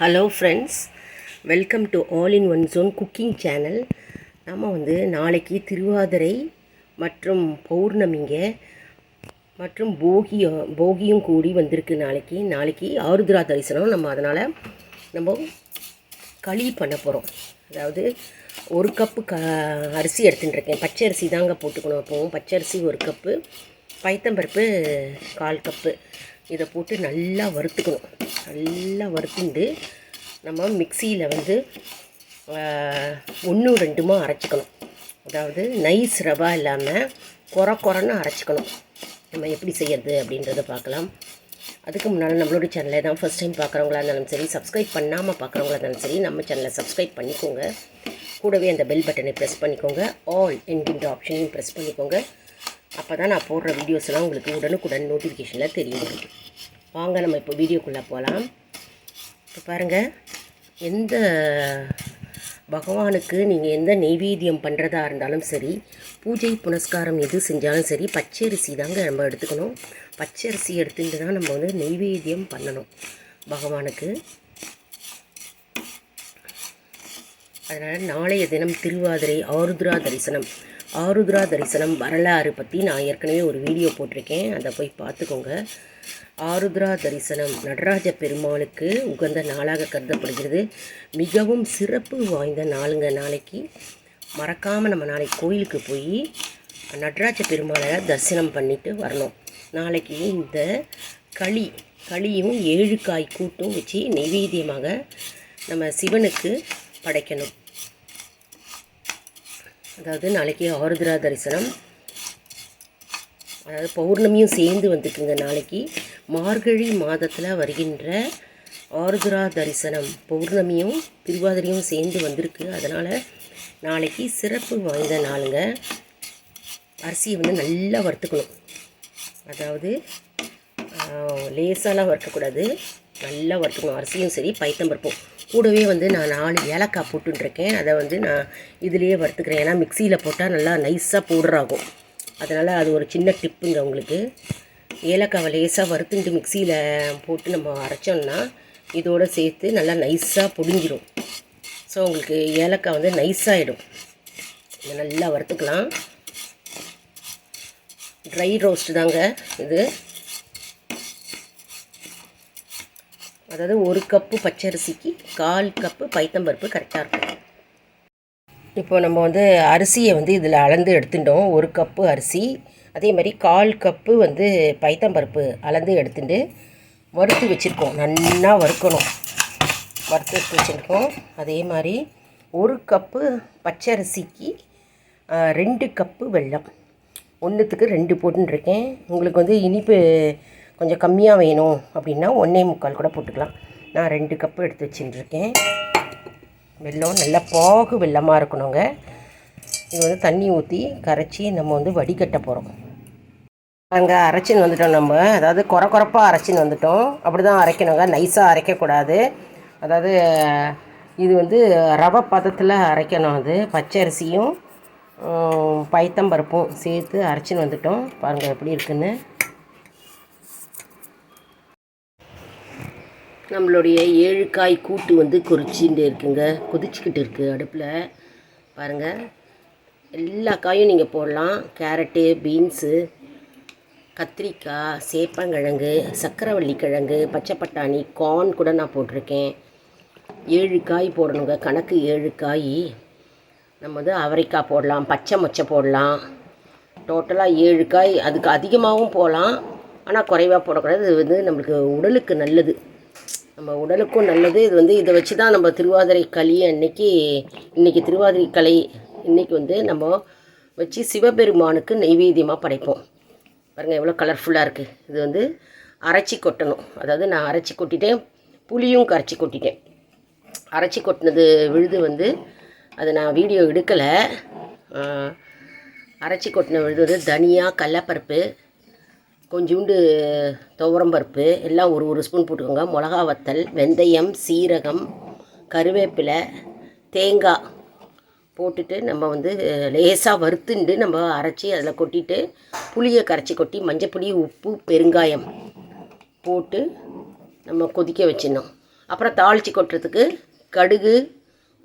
Hello friends welcome to all in one zone cooking channel நம்ம வந்து நாளைக்கு திருவாதிரை மற்றும் பௌர்ணமிங்க மற்றும் போகியும் போகியும் கூடி வந்திருக்கு நாளைக்கு. நாளைக்கு ஆருத்ரா தரிசனம். நம்ம அதனால் நம்ம களி பண்ண போகிறோம் அதாவது ஒரு கப்பு க அரிசி எடுத்துட்டுருக்கேன் பச்சை அரிசி தாங்க போட்டுக்கணும் அப்போவும். பச்சை அரிசி ஒரு கப்பு பைத்தம்பருப்பு கால் கப்பு இதை போட்டு நல்லா வறுத்துக்கணும். நல்லா வறுத்துண்டு நம்ம மிக்சியில் வந்து ஒன்று ரெண்டுமா அரைச்சிக்கணும். அதாவது நைஸ் ரவா இல்லாமல் குறை குறைன்னு அரைச்சிக்கணும். நம்ம எப்படி செய்யறது அப்படின்றத பார்க்கலாம். அதுக்கு முன்னால் நம்மளோட சேனலை தான் ஃபஸ்ட் டைம் பார்க்குறவங்களா இருந்தாலும் சரி சப்ஸ்கிரைப் பண்ணாமல் பார்க்குறவங்களா இருந்தாலும் சரி நம்ம சேனலை சப்ஸ்கிரைப் பண்ணிக்கோங்க. கூடவே அந்த பெல் பட்டனை ப்ரெஸ் பண்ணிக்கோங்க. ஆல் என்கின்ற ஆப்ஷனையும் ப்ரெஸ் பண்ணிக்கோங்க. அப்போ தான் நான் போடுற வீடியோஸ்லாம் உங்களுக்கு உடனுக்குடன் நோட்டிஃபிகேஷனில் தெரிய வாங்க நம்ம இப்போ வீடியோக்குள்ளே போகலாம் இப்போ பாருங்கள் எந்த பகவானுக்கு நீங்கள் எந்த நெய்வேத்தியம் பண்ணுறதா இருந்தாலும் சரி பூஜை புனஸ்காரம் எது செஞ்சாலும் சரி பச்சரிசி தாங்க நம்ம எடுத்துக்கணும். பச்சரிசி எடுத்துட்டு தான் நம்ம வந்து நெய்வேத்தியம் பண்ணணும் பகவானுக்கு. அதனால் நாளைய தினம் திருவாதிரை ஆருத்ரா தரிசனம். ஆருத்ரா தரிசனம் வரலாறு பற்றி நான் ஏற்கனவே ஒரு வீடியோ போட்டிருக்கேன். அதை போய் பார்த்துக்கோங்க. ஆருத்ரா தரிசனம் நடராஜ பெருமாளுக்கு உகந்த நாளாக கருதப்படுகிறது. மிகவும் சிறப்பு வாய்ந்த நாளுங்க நாளைக்கு. மறக்காமல் நம்ம நாளைக்கு கோயிலுக்கு போய் நடராஜ பெருமாளை தரிசனம் பண்ணிவிட்டு வரணும். நாளைக்கு இந்த களி களியும் ஏழு காய் கூட்டும் வச்சு நெய்வேத்தியமாக நம்ம சிவனுக்கு படைக்கணும். அதாவது நாளைக்கு ஆருத்ரா தரிசனம். அதாவது பௌர்ணமியும் சேர்ந்து வந்துக்குங்க நாளைக்கு. மார்கழி மாதத்தில் வருகின்ற ஆருத்ரா தரிசனம். பௌர்ணமியும் திருவாதிரையும் சேர்ந்து வந்திருக்கு. அதனால் நாளைக்கு சிறப்பு வாய்ந்த நாளுங்க. அரிசியை வந்து நல்லா வறுத்துக்கணும். அதாவது லேசாலாம் வறுக்கக்கூடாது. நல்லா வறுத்துக்கணும். அரிசியும் சரி பைத்தம்பருப்பும் கூடவே வந்து நான் நாலு ஏலக்காய் போட்டுருக்கேன் அதை வந்து நான் இதுலேயே வறுத்துக்கிறேன். ஏன்னா மிக்சியில் போட்டால் நல்லா நைஸாக பவுடராகும் அதனால் அது ஒரு சின்ன டிப்புங்க உங்களுக்கு. ஏலக்காவை லேசாக வறுத்துட்டு மிக்சியில் போட்டு நம்ம அரைச்சோம்னா இதோடு சேர்த்து நல்லா நைஸாக பொடிஞ்சிடும் ஸோ உங்களுக்கு ஏலக்காய் வந்து நைஸாகிடும் இதை நல்லா வறுத்துக்கலாம். ட்ரை ரோஸ்ட் தாங்க இது. அதாவது ஒரு கப்பு பச்சரிசிக்கு கால் கப்பு பைத்தம்பருப்பு கரெக்டாக இருக்கும். இப்போ நம்ம வந்து அரிசியை வந்து இதில் அளந்து எடுத்துட்டோம். ஒரு கப்பு அரிசி அதே மாதிரி கால் கப்பு வந்து பைத்தம்பருப்பு அளந்து எடுத்துட்டு வறுத்து வச்சுருக்கோம். நல்லா வறுக்கணும். வறுத்து எடுத்து வச்சுருக்கோம். அதே மாதிரி ஒரு கப்பு பச்சரிசிக்கு ரெண்டு கப்பு வெல்லம். ஒன்றுத்துக்கு ரெண்டு போட்டுருக்கேன் உங்களுக்கு வந்து இனிப்பு கொஞ்சம் கம்மியாக வேணும் அப்படின்னா ஒன்றே முக்கால் கூட போட்டுக்கலாம். நான் ரெண்டு கப்பு எடுத்து வச்சுட்டுருக்கேன் வெல்லம் நல்லா பாகு வெள்ளமாக இருக்கணுங்க. இது வந்து தண்ணி ஊற்றி கரைச்சி நம்ம வந்து வடிகட்ட போகிறோம் அங்கே அரைச்சின்னு வந்துட்டோம் நம்ம. அதாவது குறை குறைப்பாக அரைச்சின்னு வந்துட்டோம். அப்படி தான் அரைக்கணுங்க. நைஸாக அரைக்கக்கூடாது. அதாவது இது வந்து ரவை பதத்தில் அரைக்கணும் அது. பச்சை அரிசியும் பைத்தம்பருப்பும் சேர்த்து அரைச்சின்னு வந்துட்டோம். பாருங்கள் எப்படி இருக்குன்னு. நம்மளுடைய ஏழு காய் கூட்டு வந்து குறிச்சிட்டு இருக்குங்க. கொதிச்சுக்கிட்டு இருக்குது அடுப்பில். பாருங்கள் எல்லா காயும் நீங்கள் போடலாம். கேரட்டு பீன்ஸு கத்திரிக்காய் சேப்பங்கிழங்கு சக்கரவள்ளி கிழங்கு பச்சை பட்டாணி கார்ன் கூட நான் போட்டிருக்கேன். ஏழு காய் போடணுங்க. கணக்கு ஏழு காய். நம்ம வந்து அவரைக்காய் போடலாம். பச்சை மொச்சை போடலாம். டோட்டலாக ஏழு காய். அதுக்கு அதிகமாகவும் போகலாம் ஆனால் குறைவாக போடக்கூடாது. இது வந்து நம்மளுக்கு உடலுக்கு நல்லது. நம்ம உடலுக்கும் நல்லது. இது வந்து இதை வச்சு தான் நம்ம திருவாதிரை களி அன்னைக்கு இன்றைக்கி திருவாதிரை கலை இன்றைக்கி வந்து நம்ம வச்சு சிவபெருமானுக்கு நெய்வேத்தியமாக படைப்போம். பாருங்கள் எவ்வளோ கலர்ஃபுல்லாக இருக்குது இது வந்து அரைச்சி கொட்டணும். அதாவது நான் அரைச்சி கொட்டிட்டேன் புளியும் கரைச்சி கொட்டிட்டேன். அரைச்சி கொட்டினது விழுது வந்து அதை நான் வீடியோ எடுக்கலை. அரைச்சி கொட்டின விழுது வந்து தனியாக கடலப்பருப்பு கொஞ்சோண்டு துவரம்பருப்பு எல்லாம் ஒரு ஒரு ஸ்பூன் போட்டுக்கோங்க. மிளகா வத்தல் வெந்தயம் சீரகம் கருவேப்பிலை தேங்காய் போட்டுட்டு நம்ம வந்து லேசாக வறுத்துண்டு நம்ம அரைச்சி அதில் கொட்டிட்டு புளியை கரைச்சி கொட்டி மஞ்சள் புளி உப்பு பெருங்காயம் போட்டு நம்ம கொதிக்க வச்சிடணும். அப்புறம் தாளித்து கொட்டுறதுக்கு கடுகு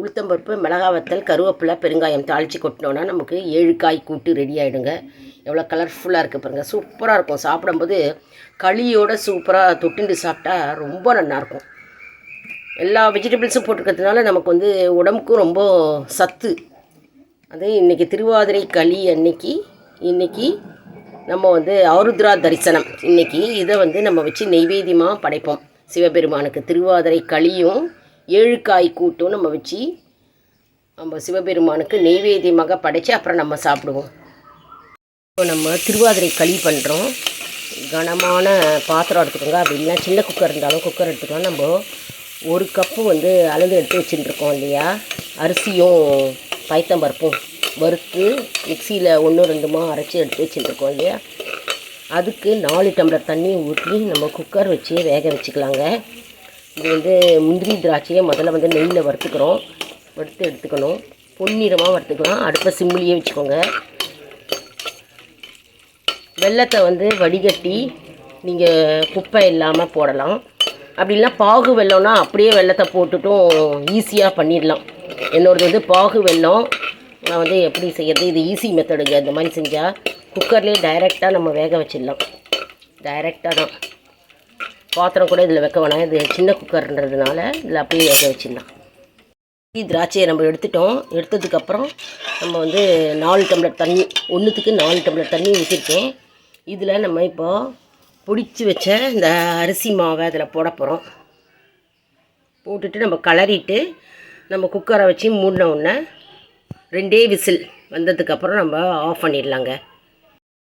உளுத்தம்பருப்பு மிளகா வத்தல் கருவேப்பிலை பெருங்காயம் தாளித்து கொட்டினோன்னா நமக்கு ஏழு காய் கூட்டு ரெடி ஆகிடுங்க எவ்வளோ கலர்ஃபுல்லாக இருக்குது பாருங்கள் சூப்பராக இருக்கும். சாப்பிடும்போது களியோட சூப்பராக தொட்டுண்டு சாப்பிட்டா ரொம்ப நல்லாயிருக்கும் எல்லா வெஜிடபிள்ஸும் போட்டிருக்கிறதுனால நமக்கு வந்து உடம்புக்கும் ரொம்ப சத்து. அது இன்றைக்கி திருவாதிரை களி அன்னைக்கு இன்றைக்கி நம்ம வந்து ஆருத்ரா தரிசனம். இன்றைக்கி இதை வந்து நம்ம வச்சு நெய்வேத்தியமாக படைப்போம். சிவபெருமானுக்கு திருவாதிரை களியும் ஏழு காய் கூட்டும் நம்ம வச்சு நம்ம சிவபெருமானுக்கு நெய்வேத்தியமாக படைத்து அப்புறம் நம்ம சாப்பிடுவோம். இப்போ நம்ம திருவாதிரை களி பண்ணுறோம் கனமான பாத்திரம் எடுத்துக்கோங்க. அப்படி இல்லைன்னா சின்ன குக்கர் இருந்தாலும் குக்கர் எடுத்துக்கலாம். நம்ம ஒரு கப்பு வந்து அளந்து எடுத்து வச்சுட்டுருக்கோம் இல்லையா? அரிசியும் பைத்தம்பருப்பும் வறுத்து மிக்சியில் ஒன்று ரெண்டுமா அரைச்சி எடுத்து வச்சுட்டுருக்கோம் இல்லையா? அதுக்கு நாலு டம்ளர் தண்ணி ஊற்றி நம்ம குக்கர் வச்சு வேக வச்சுக்கலாங்க. இது வந்து முந்திரி திராட்சையை முதல்ல வந்து நெய்யில் வறுத்துக்கிறோம். வறுத்து எடுத்துக்கணும். பொன்னிறமாக வறுத்துக்கலாம். அடுப்பை சிம்மிலேயே வச்சுக்கோங்க. வெள்ளத்தை வந்து வடிகட்டி நீங்கள் குப்பை இல்லாமல் போடலாம். அப்படி பாகு வெள்ளம்னா அப்படியே வெள்ளத்தை போட்டுட்டும் ஈஸியாக பண்ணிடலாம். என்னோடது வந்து பாகு வெல்லம். நான் வந்து எப்படி செய்யறது? இது ஈஸி மெத்தடுங்க இந்த மாதிரி செஞ்சால் குக்கர்லேயே டைரெக்டாக நம்ம வேக வச்சிடலாம். டைரெக்டாக தான். பாத்திரம் கூட இதில் வைக்க வேணாம். இது சின்ன குக்கர்ன்றதுனால இதில் அப்படியே வேக வச்சிடலாம். திராட்சையை நம்ம எடுத்துட்டோம். எடுத்ததுக்கப்புறம் நம்ம வந்து நாலு டம்ளர் தண்ணி ஒன்றுத்துக்கு நாலு டம்ளர் தண்ணி ஊற்றிருக்கேன். இதில் நம்ம இப்போது பிடிச்சி வச்ச இந்த அரிசி மாவை அதில் போட போகிறோம். போட்டுட்டு நம்ம கலரிட்டு நம்ம குக்கரை வச்சு மூடின உடனே ரெண்டே விசில் வந்ததுக்கப்புறம் நம்ம ஆஃப் பண்ணிடலாங்க.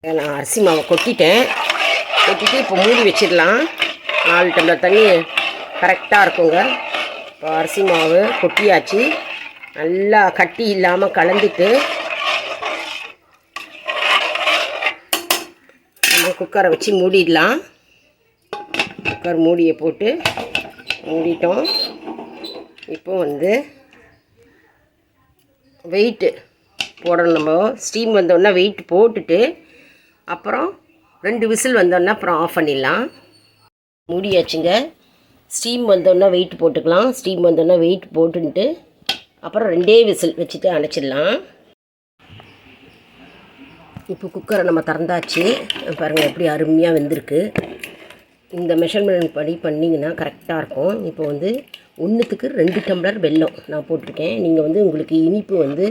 நான் அரிசி மாவை கொட்டிட்டேன். கொட்டிட்டு இப்போ மூடி வச்சிடலாம். நாலு டம்ளர் தண்ணி கரெக்டாக இருக்குங்க. இப்போ அரிசி மாவு கொட்டியாச்சு. நல்லா கட்டி இல்லாமல் கலந்துட்டு நம்ம குக்கரை வச்சு மூடிடலாம். குக்கர் மூடியை போட்டு மூடிட்டோம். இப்போ வந்து வெயிட்டு போடணும் நம்ம. ஸ்டீம் வந்தோடனே வெயிட் போட்டுட்டு அப்புறம் ரெண்டு விசில் வந்தோடனே அப்புறம் ஆஃப் பண்ணிடலாம். மூடியாச்சுங்க. ஸ்டீம் வந்தோன்னா வெயிட் போட்டுக்கலாம். ஸ்டீம் வந்தோன்னா வெயிட் போட்டுன்ட்டு அப்புறம் ரெண்டே விசில் வச்சுட்டு அணைச்சிடலாம். இப்போ குக்கரை நம்ம திறந்தாச்சு. பாருங்கள் எப்படி அருமையாக வெந்திருக்கு. இந்த மெஷர்மெண்ட் படி பண்ணிங்கன்னா கரெக்டாக இருக்கும். இப்போ வந்து ஒன்றுத்துக்கு ரெண்டு டம்ளர் வெல்லம் நான் போட்டிருக்கேன். நீங்கள் வந்து உங்களுக்கு இனிப்பு வந்து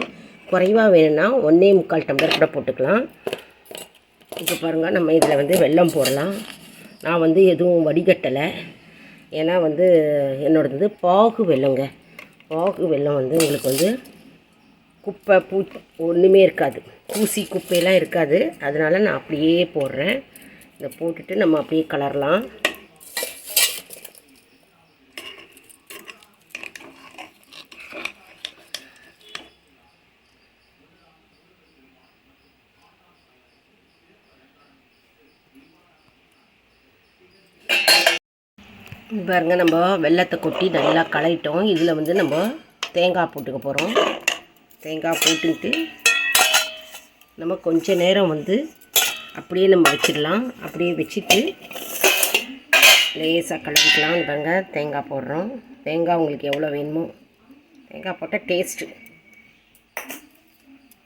குறைவாக வேணும்னா ஒன்றே முக்கால் டம்ளர் கூட போட்டுக்கலாம். இப்போ பாருங்கள் நம்ம இதில் வந்து வெல்லம் போடலாம். நான் வந்து எதுவும் வடிகட்டலை. ஏன்னா வந்து என்னோடது வந்து பாகு வெல்லங்க. பாகு வெள்ளம் வந்து உங்களுக்கு வந்து குப்பை பூ ஒன்றுமே இருக்காது. பூசி குப்பையெல்லாம் இருக்காது. அதனால் நான் அப்படியே போடுறேன். இதை போட்டுட்டு நம்ம அப்படியே கலரலாம். பாருங்க நம்ம வெள்ளத்தை கொட்டி நல்லா களையிட்டோம். இதில் வந்து நம்ம தேங்காய் போட்டுக்க போகிறோம் தேங்காய் போட்டுக்கிட்டு நம்ம கொஞ்ச நேரம் வந்து அப்படியே நம்ம வச்சிடலாம். அப்படியே வச்சுட்டு லேசாக கலந்துக்கலாம் பாருங்க தேங்காய் போடுறோம். தேங்காய் உங்களுக்கு எவ்வளோ வேணுமோ. தேங்காய் போட்டால் டேஸ்ட்டு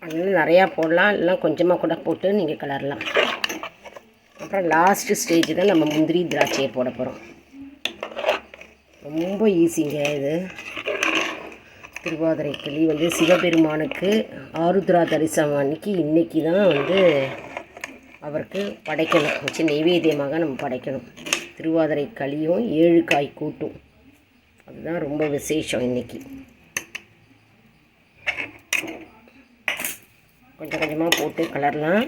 அதனால நிறையா போடலாம். இல்லைனா கொஞ்சமாக கூட போட்டு நீங்கள் கலரலாம். அப்புறம் லாஸ்ட்டு ஸ்டேஜ் தான் நம்ம முந்திரி திராட்சையை போட போகிறோம் ரொம்ப ஈஸிங்க இது. திருவாதிரை களி வந்து சிவபெருமானுக்கு ஆருத்ரா தரிசனம் அன்னைக்கு இன்றைக்கி தான் வந்து அவருக்கு படைக்கணும். வச்சு நெய்வேத்தியமாக நம்ம படைக்கணும். திருவாதிரை களியும் ஏழு காய் கூட்டும். அதுதான் ரொம்ப விசேஷம் இன்றைக்கி கொஞ்சம் கொஞ்சமாக போட்டு கலரலாம்.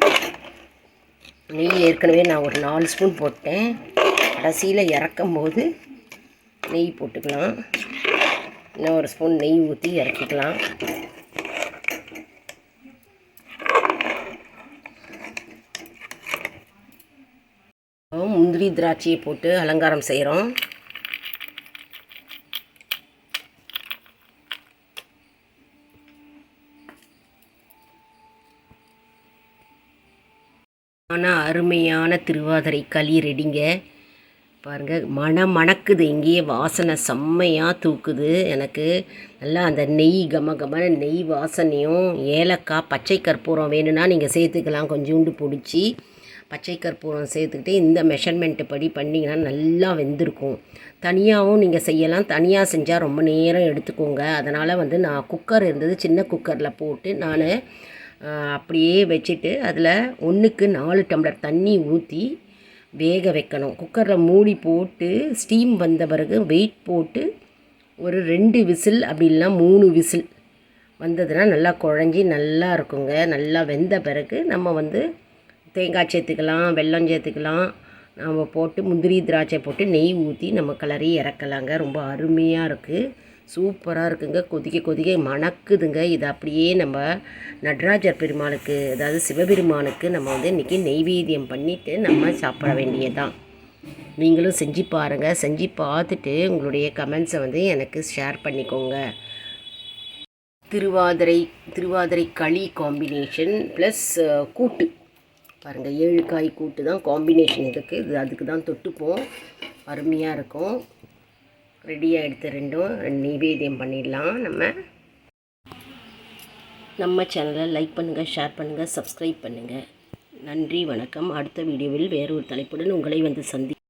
நெய் ஏற்கனவே நான் ஒரு நாலு ஸ்பூன் போட்டேன். கடைசியில் இறக்கும்போது நெய் போட்டுக்கலாம். இன்னும் ஒரு ஸ்பூன் நெய் ஊற்றி இறக்கிக்கலாம். முந்திரி திராட்சையை போட்டு அலங்காரம் செய்கிறோம் ஆனால் அருமையான திருவாதிரை களி ரெடிங்க. பாருங்கள் மனம் மணக்குது இங்கேயே வாசனை செம்மையாக தூக்குது. எனக்கு நல்லா அந்த நெய் கம கமன நெய் வாசனையும் ஏலக்காய் பச்சை கற்பூரம் வேணும்னா நீங்கள் சேர்த்துக்கலாம் கொஞ்சோண்டு பிடிச்சி பச்சை கற்பூரம் சேர்த்துக்கிட்டு இந்த மெஷர்மெண்ட்டு படி பண்ணிங்கன்னா நல்லா வெந்திருக்கும். தனியாகவும் நீங்கள் செய்யலாம் தனியாக செஞ்சால் ரொம்ப நேரம் எடுத்துக்கோங்க. அதனால் வந்து நான் குக்கர் இருந்தது சின்ன குக்கரில் போட்டு நான் அப்படியே வச்சுட்டு அதில் ஒன்றுக்கு நாலு டம்ளர் தண்ணி ஊற்றி வேக வைக்கணும். குக்கரில் மூடி போட்டு ஸ்டீம் வந்த பிறகு வெயிட் போட்டு ஒரு ரெண்டு விசில் அப்படி இல்லைனா மூணு விசில் வந்ததுன்னா நல்லா குழஞ்சி நல்லா இருக்குங்க. நல்லா வெந்த பிறகு நம்ம வந்து தேங்காய் சேர்த்துக்கலாம் வெல்லம் சேர்த்துக்கலாம். நம்ம போட்டு முந்திரி திராட்சை போட்டு நெய் ஊற்றி நம்ம கிளறி இறக்கலாங்க. ரொம்ப அருமையாக இருக்குது சூப்பராக இருக்குங்க. கொதிக்க கொதிக்க மணக்குதுங்க. இது அப்படியே நம்ம நடராஜர் பெருமாளுக்கு அதாவது சிவபெருமானுக்கு நம்ம வந்து இன்றைக்கி நெய்வேத்தியம் பண்ணிவிட்டு நம்ம சாப்பிட வேண்டியதுதான். நீங்களும் செஞ்சு பாருங்கள் செஞ்சு பார்த்துட்டு உங்களுடைய கமெண்ட்ஸை வந்து எனக்கு ஷேர் பண்ணிக்கோங்க. திருவாதிரை திருவாதிரை களி காம்பினேஷன் ப்ளஸ் கூட்டு. பாருங்கள் ஏழு காய் கூட்டு தான் காம்பினேஷன் இதுக்கு இது அதுக்கு தான் தொட்டுப்போம். அருமையாக இருக்கும். ரெடியாக எடுத்து ரெண்டும் நிவேதியம் பண்ணிடலாம் நம்ம. நம்ம சேனலை லைக் பண்ணுங்கள் ஷேர் பண்ணுங்கள் சப்ஸ்கிரைப் பண்ணுங்கள் நன்றி வணக்கம். அடுத்த வீடியோவில் வேறொரு தலைப்புடன் உங்களை வந்து சந்தி